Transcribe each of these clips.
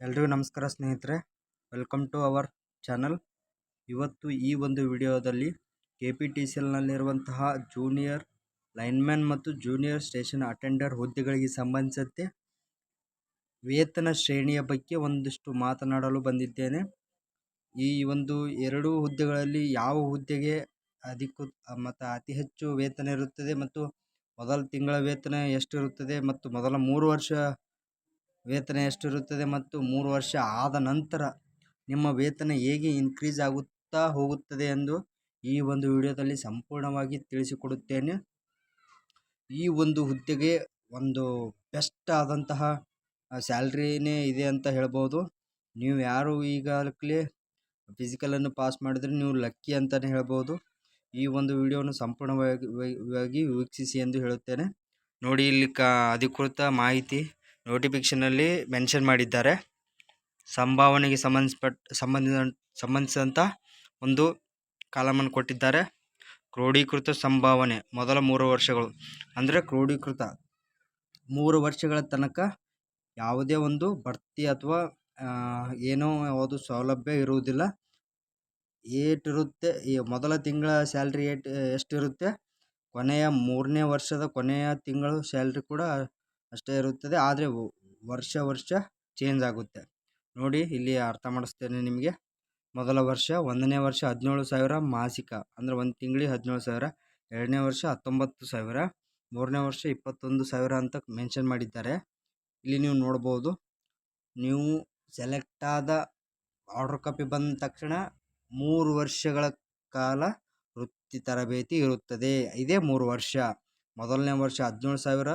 ಎಲ್ರಿಗೂ ನಮಸ್ಕಾರ ಸ್ನೇಹಿತರೆ. ವೆಲ್ಕಮ್ ಟು ಅವರ್ ಚಾನಲ್ ಇವತ್ತು ಈ ಒಂದು ವಿಡಿಯೋದಲ್ಲಿ ಕೆ ಪಿ ಟಿ ಸಿ ಎಲ್ನಲ್ಲಿರುವಂತಹ ಜೂನಿಯರ್ ಲೈನ್ಮ್ಯಾನ್ ಮತ್ತು ಜೂನಿಯರ್ ಸ್ಟೇಷನ್ ಅಟೆಂಡರ್ ಹುದ್ದೆಗಳಿಗೆ ಸಂಬಂಧಿಸಿದಂತೆ ವೇತನ ಶ್ರೇಣಿಯ ಬಗ್ಗೆ ಒಂದಿಷ್ಟು ಮಾತನಾಡಲು ಬಂದಿದ್ದೇನೆ. ಈ ಒಂದು ಎರಡು ಹುದ್ದೆಗಳಲ್ಲಿ ಯಾವ ಹುದ್ದೆಗೆ ಅಧಿಕೃತ ಮತ್ತು ಅತಿ ಹೆಚ್ಚು ವೇತನ ಇರುತ್ತದೆ ಮತ್ತು ಮೊದಲ ತಿಂಗಳ ವೇತನ ಎಷ್ಟಿರುತ್ತದೆ ಮತ್ತು ಮೊದಲ ಮೂರು ವರ್ಷ ವೇತನ ಎಷ್ಟಿರುತ್ತದೆ ಮತ್ತು ಮೂರು ವರ್ಷ ಆದ ನಂತರ ನಿಮ್ಮ ವೇತನ ಹೇಗೆ ಇನ್ಕ್ರೀಸ್ ಆಗುತ್ತಾ ಹೋಗುತ್ತದೆ ಎಂದು ಈ ಒಂದು ವಿಡಿಯೋದಲ್ಲಿ ಸಂಪೂರ್ಣವಾಗಿ ತಿಳಿಸಿಕೊಡುತ್ತೇನೆ. ಈ ಒಂದು ಹುದ್ದೆಗೆ ಒಂದು ಬೆಸ್ಟ್ ಆದಂತಹ ಸ್ಯಾಲ್ರಿನೇ ಇದೆ ಅಂತ ಹೇಳ್ಬೋದು. ನೀವು ಯಾರು ಈಗಾಗಲೇ ಫಿಸಿಕಲನ್ನು ಪಾಸ್ ಮಾಡಿದರೆ ನೀವು ಲಕ್ಕಿ ಅಂತಲೇ ಹೇಳ್ಬೋದು. ಈ ಒಂದು ವಿಡಿಯೋವನ್ನು ಸಂಪೂರ್ಣವಾಗಿ ವೀಕ್ಷಿಸಿ ಎಂದು ಹೇಳುತ್ತೇನೆ. ನೋಡಿ ಇಲ್ಲಿ ಕ, ಅಧಿಕೃತ ಮಾಹಿತಿ ನೋಟಿಫಿಕೇಷನಲ್ಲಿ ಮೆನ್ಷನ್ ಮಾಡಿದ್ದಾರೆ. ಸಂಭಾವನೆಗೆ ಸಂಬಂಧಪಟ್ಟ ಸಂಬಂಧಿಸಿದ ಸಂಬಂಧಿಸಿದಂಥ ಒಂದು ಕಾಲಮನ್ನು ಕೊಟ್ಟಿದ್ದಾರೆ. ಕ್ರೋಢೀಕೃತ ಸಂಭಾವನೆ ಮೊದಲ ಮೂರು ವರ್ಷಗಳು. ಅಂದರೆ ಕ್ರೋಢೀಕೃತ ಮೂರು ವರ್ಷಗಳ ತನಕ ಯಾವುದೇ ಒಂದು ಬಡ್ತಿ ಅಥವಾ ಏನೋ ಯಾವುದು ಸೌಲಭ್ಯ ಇರುವುದಿಲ್ಲ. ಏಟಿರುತ್ತೆ, ಈ ಮೊದಲ ತಿಂಗಳ ಸ್ಯಾಲ್ರಿ ಏಟ್, ಎಷ್ಟಿರುತ್ತೆ, ಕೊನೆಯ ಮೂರನೇ ವರ್ಷದ ಕೊನೆಯ ತಿಂಗಳು ಸ್ಯಾಲ್ರಿ ಕೂಡ ಅಷ್ಟೇ ಇರುತ್ತದೆ. ಆದರೆ ವರ್ಷ ವರ್ಷ ಚೇಂಜ್ ಆಗುತ್ತೆ. ನೋಡಿ, ಇಲ್ಲಿ ಅರ್ಥ ಮಾಡಿಸ್ತೇನೆ ನಿಮಗೆ. ಮೊದಲ ವರ್ಷ, ಒಂದನೇ ವರ್ಷ ಹದಿನೇಳು ಸಾವಿರ ಮಾಸಿಕ. ಅಂದರೆ ಒಂದು ತಿಂಗಳಿಗೆ ಹದಿನೇಳು ಸಾವಿರ. ಎರಡನೇ ವರ್ಷ ಹತ್ತೊಂಬತ್ತು ಸಾವಿರ. ಮೂರನೇ ವರ್ಷ ಇಪ್ಪತ್ತೊಂದು ಸಾವಿರ ಅಂತ ಮೆನ್ಷನ್ ಮಾಡಿದ್ದಾರೆ. ಇಲ್ಲಿ ನೀವು ನೋಡ್ಬೋದು. ನೀವು ಸೆಲೆಕ್ಟ್ ಆದ ಆರ್ಡ್ರ್ ಕಾಪಿ ಬಂದ ತಕ್ಷಣ ಮೂರು ವರ್ಷಗಳ ಕಾಲ ವೃತ್ತಿ ತರಬೇತಿ ಇರುತ್ತದೆ. ಇದೇ ಮೂರು ವರ್ಷ. ಮೊದಲನೇ ವರ್ಷ ಹದಿನೇಳು ಸಾವಿರ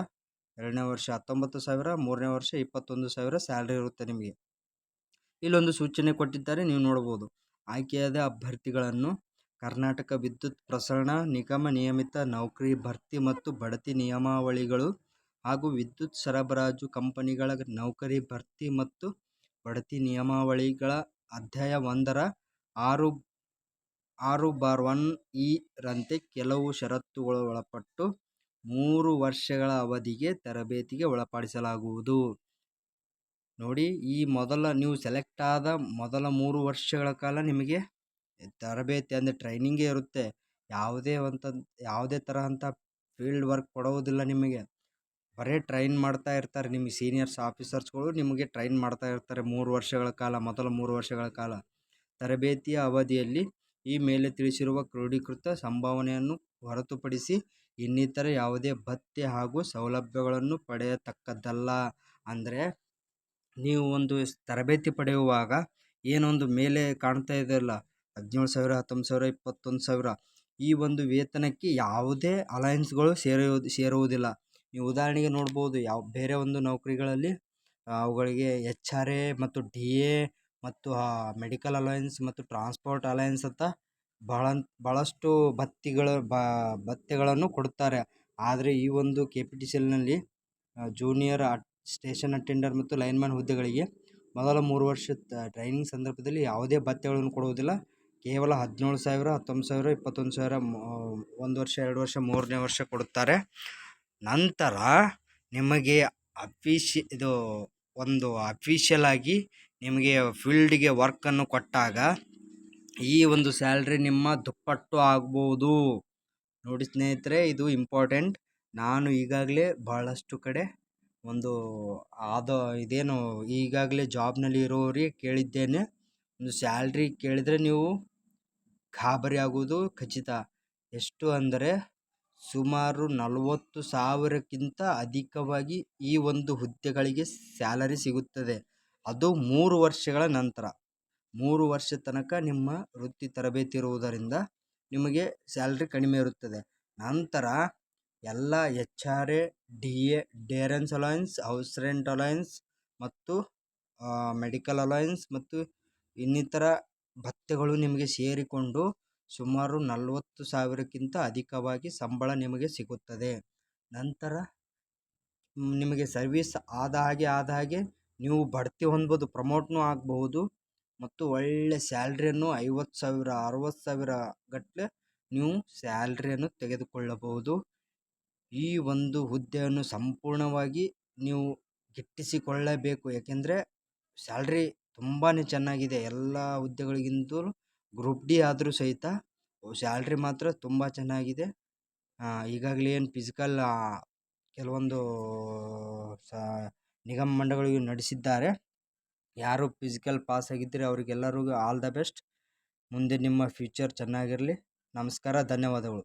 ಎರಡನೇ ವರ್ಷ ಹತ್ತೊಂಬತ್ತು ಸಾವಿರ, ಮೂರನೇ ವರ್ಷ ಇಪ್ಪತ್ತೊಂದು ಸಾವಿರ ಸ್ಯಾಲ್ರಿ ಇರುತ್ತೆ ನಿಮಗೆ. ಇಲ್ಲೊಂದು ಸೂಚನೆ ಕೊಟ್ಟಿದ್ದಾರೆ, ನೀವು ನೋಡ್ಬೋದು. ಆಯ್ಕೆಯಾದ ಅಭ್ಯರ್ಥಿಗಳನ್ನು ಕರ್ನಾಟಕ ವಿದ್ಯುತ್ ಪ್ರಸರಣ ನಿಗಮ ನಿಯಮಿತ ನೌಕರಿ, ಭರ್ತಿ ಮತ್ತು ಬಡತಿ ನಿಯಮಾವಳಿಗಳು ಹಾಗೂ ವಿದ್ಯುತ್ ಸರಬರಾಜು ಕಂಪನಿಗಳ ನೌಕರಿ, ಭರ್ತಿ ಮತ್ತು ಬಡತಿ ನಿಯಮಾವಳಿಗಳ ಅಧ್ಯಾಯ ಒಂದರ ಆರು ಆರು ಬಾರ್ ಒನ್ ಇ ರಂತೆ ಕೆಲವು ಷರತ್ತುಗಳು ಒಳಪಟ್ಟು ಮೂರು ವರ್ಷಗಳ ಅವಧಿಗೆ ತರಬೇತಿಗೆ ಒಳಪಡಿಸಲಾಗುವುದು. ನೋಡಿ, ಈ ಮೊದಲ, ನೀವು ಸೆಲೆಕ್ಟ್ ಆದ ಮೊದಲ ಮೂರು ವರ್ಷಗಳ ಕಾಲ ನಿಮಗೆ ತರಬೇತಿ ಅಂದರೆ ಟ್ರೈನಿಂಗೇ ಇರುತ್ತೆ. ಯಾವುದೇ ಅಂತ ಯಾವುದೇ ತರಹಂಥ ಫೀಲ್ಡ್ ವರ್ಕ್ ಕೊಡುವುದಿಲ್ಲ ನಿಮಗೆ. ಬರೀ ಟ್ರೈನ್ ಮಾಡ್ತಾ ಇರ್ತಾರೆ. ನಿಮಗೆ ಸೀನಿಯರ್ಸ್, ಆಫೀಸರ್ಸ್ಗಳು ನಿಮಗೆ ಟ್ರೈನ್ ಮಾಡ್ತಾ ಇರ್ತಾರೆ ಮೂರು ವರ್ಷಗಳ ಕಾಲ, ಮೊದಲ ಮೂರು ವರ್ಷಗಳ ಕಾಲ. ತರಬೇತಿಯ ಅವಧಿಯಲ್ಲಿ ಈ ಮೇಲೆ ತಿಳಿಸಿರುವ ಕ್ರೋಢೀಕೃತ ಸಂಭಾವನೆಯನ್ನು ಹೊರತುಪಡಿಸಿ ಇನ್ನಿತರ ಯಾವುದೇ ಭತ್ಯೆ ಹಾಗೂ ಸೌಲಭ್ಯಗಳನ್ನು ಪಡೆಯತಕ್ಕದ್ದಲ್ಲ. ಅಂದರೆ, ನೀವು ಒಂದು ತರಬೇತಿ ಪಡೆಯುವಾಗ ಏನೊಂದು ಮೇಲೆ ಕಾಣ್ತಾ ಇದೆಯಲ್ಲ, ಹದಿನೇಳು ಸಾವಿರ, ಹತ್ತೊಂಬತ್ತು ಸಾವಿರ, ಇಪ್ಪತ್ತೊಂದು ಸಾವಿರ, ಈ ಒಂದು ವೇತನಕ್ಕೆ ಯಾವುದೇ ಅಲಯನ್ಸ್ಗಳು ಸೇರುವುದು ಸೇರುವುದಿಲ್ಲ. ನೀವು ಉದಾಹರಣೆಗೆ ನೋಡ್ಬೋದು, ಯಾವ, ಬೇರೆ ಒಂದು ನೌಕರಿಗಳಲ್ಲಿ ಅವುಗಳಿಗೆ ಎಚ್ ಆರ್ ಎ ಮತ್ತು ಡಿ ಎ ಮತ್ತು ಮೆಡಿಕಲ್ ಅಲೈನ್ಸ್ ಮತ್ತು ಟ್ರಾನ್ಸ್ಪೋರ್ಟ್ ಅಲೈನ್ಸ್ ಅಂತ ಬಹಳ ಭಾಳಷ್ಟು ಭತ್ಯೆಗಳು ಭತ್ಯೆಗಳನ್ನು ಕೊಡುತ್ತಾರೆ. ಆದರೆ ಈ ಒಂದು ಕೆ ಪಿ ಟಿ ಸಿ ಎಲ್ನಲ್ಲಿ ಜೂನಿಯರ್ ಸ್ಟೇಷನ್ ಅಟೆಂಡರ್ ಮತ್ತು ಲೈನ್ಮ್ಯಾನ್ ಹುದ್ದೆಗಳಿಗೆ ಮೊದಲ ಮೂರು ವರ್ಷದ ಟ್ರೈನಿಂಗ್ ಸಂದರ್ಭದಲ್ಲಿ ಯಾವುದೇ ಭತ್ತೆಗಳನ್ನು ಕೊಡುವುದಿಲ್ಲ. ಕೇವಲ ಹದಿನೇಳು ಸಾವಿರ, ಹತ್ತೊಂಬತ್ತು ಸಾವಿರ, ಇಪ್ಪತ್ತೊಂದು ಸಾವಿರ ಒಂದು ವರ್ಷ, ಎರಡು ವರ್ಷ, ಮೂರನೇ ವರ್ಷ ಕೊಡುತ್ತಾರೆ. ನಂತರ ನಿಮಗೆ ಅಫೀಶಿ, ಇದು ಒಂದು ಅಫೀಷಿಯಲ್ ಆಗಿ ನಿಮಗೆ ಫೀಲ್ಡಿಗೆ ವರ್ಕನ್ನು ಕೊಟ್ಟಾಗ ಈ ಒಂದು ಸ್ಯಾಲ್ರಿ ನಿಮ್ಮ ದುಪ್ಪಟ್ಟು ಆಗ್ಬೋದು. ನೋಡಿ ಸ್ನೇಹಿತರೆ, ಇದು ಇಂಪಾರ್ಟೆಂಟ್. ನಾನು ಈಗಾಗಲೇ ಭಾಳಷ್ಟು ಕಡೆ ಒಂದು ಆದ ಇದೇನು ಈಗಾಗಲೇ ಜಾಬ್ನಲ್ಲಿ ಇರೋರಿಗೆ ಕೇಳಿದ್ದೇನೆ. ಒಂದು ಸ್ಯಾಲ್ರಿ ಕೇಳಿದರೆ ನೀವು ಗಾಬರಿ ಆಗುವುದು ಖಚಿತ. ಎಷ್ಟು ಅಂದರೆ ಸುಮಾರು ನಲವತ್ತು ಸಾವಿರಕ್ಕಿಂತ ಅಧಿಕವಾಗಿ ಈ ಒಂದು ಹುದ್ದೆಗಳಿಗೆ ಸ್ಯಾಲರಿ ಸಿಗುತ್ತದೆ. ಅದು ಮೂರು ವರ್ಷಗಳ ನಂತರ. ಮೂರು ವರ್ಷ ತನಕ ನಿಮ್ಮ ವೃತ್ತಿ ತರಬೇತಿ ಇರುವುದರಿಂದ ನಿಮಗೆ ಸ್ಯಾಲ್ರಿ ಕಡಿಮೆ ಇರುತ್ತದೆ. ನಂತರ ಎಲ್ಲ H R A, D A, dearness allowance, house rent allowance ಮತ್ತು ಮೆಡಿಕಲ್ ಅಲಯನ್ಸ್ ಮತ್ತು ಇನ್ನಿತರ ಭತ್ಯೆಗಳು ನಿಮಗೆ ಸೇರಿಕೊಂಡು ಸುಮಾರು ನಲವತ್ತು ಸಾವಿರಕ್ಕಿಂತ ಅಧಿಕವಾಗಿ ಸಂಬಳ ನಿಮಗೆ ಸಿಗುತ್ತದೆ. ನಂತರ ನಿಮಗೆ ಸರ್ವೀಸ್ ಆದ ಹಾಗೆ ಆದ ಹಾಗೆ ನೀವು ಬಡ್ತಿ ಹೊಂದ್ಬೋದು ಪ್ರಮೋಟ್ನೂ ಆಗಬಹುದು ಮತ್ತು ಒಳ್ಳೆ ಸ್ಯಾಲ್ರಿಯನ್ನು ಐವತ್ತು ಸಾವಿರ, ಅರವತ್ತು ಸಾವಿರ ಗಟ್ಟಲೆ ನೀವು ಸ್ಯಾಲ್ರಿಯನ್ನು ತೆಗೆದುಕೊಳ್ಳಬಹುದು. ಈ ಒಂದು ಹುದ್ದೆಯನ್ನು ಸಂಪೂರ್ಣವಾಗಿ ನೀವು ಗಿಟ್ಟಿಸಿಕೊಳ್ಳಬೇಕು, ಏಕೆಂದರೆ ಸ್ಯಾಲ್ರಿ ತುಂಬಾ ಚೆನ್ನಾಗಿದೆ. ಎಲ್ಲ ಹುದ್ದೆಗಳಿಗಿಂತಲೂ ಗ್ರೂಪ್ ಡಿ ಆದರೂ ಸಹಿತ ಸ್ಯಾಲ್ರಿ ಮಾತ್ರ ತುಂಬ ಚೆನ್ನಾಗಿದೆ. ಈಗಾಗಲೇ ಏನು ಫಿಸಿಕಲ್ ಕೆಲವೊಂದು ಸಾ ನಿಗಮ ಮಂಡಳಿಯು ನಡೆಸಿದ್ದಾರೆ. ಯಾರು ಫಿಸಿಕಲ್ ಪಾಸ್ ಆಗಿದ್ದರೆ ಅವರಿಗೆಲ್ಲರಿಗೂ ಆಲ್ ದ ಬೆಸ್ಟ್ ಮುಂದೆ ನಿಮ್ಮ ಫ್ಯೂಚರ್ ಚೆನ್ನಾಗಿರಲಿ. ನಮಸ್ಕಾರ, ಧನ್ಯವಾದಗಳು.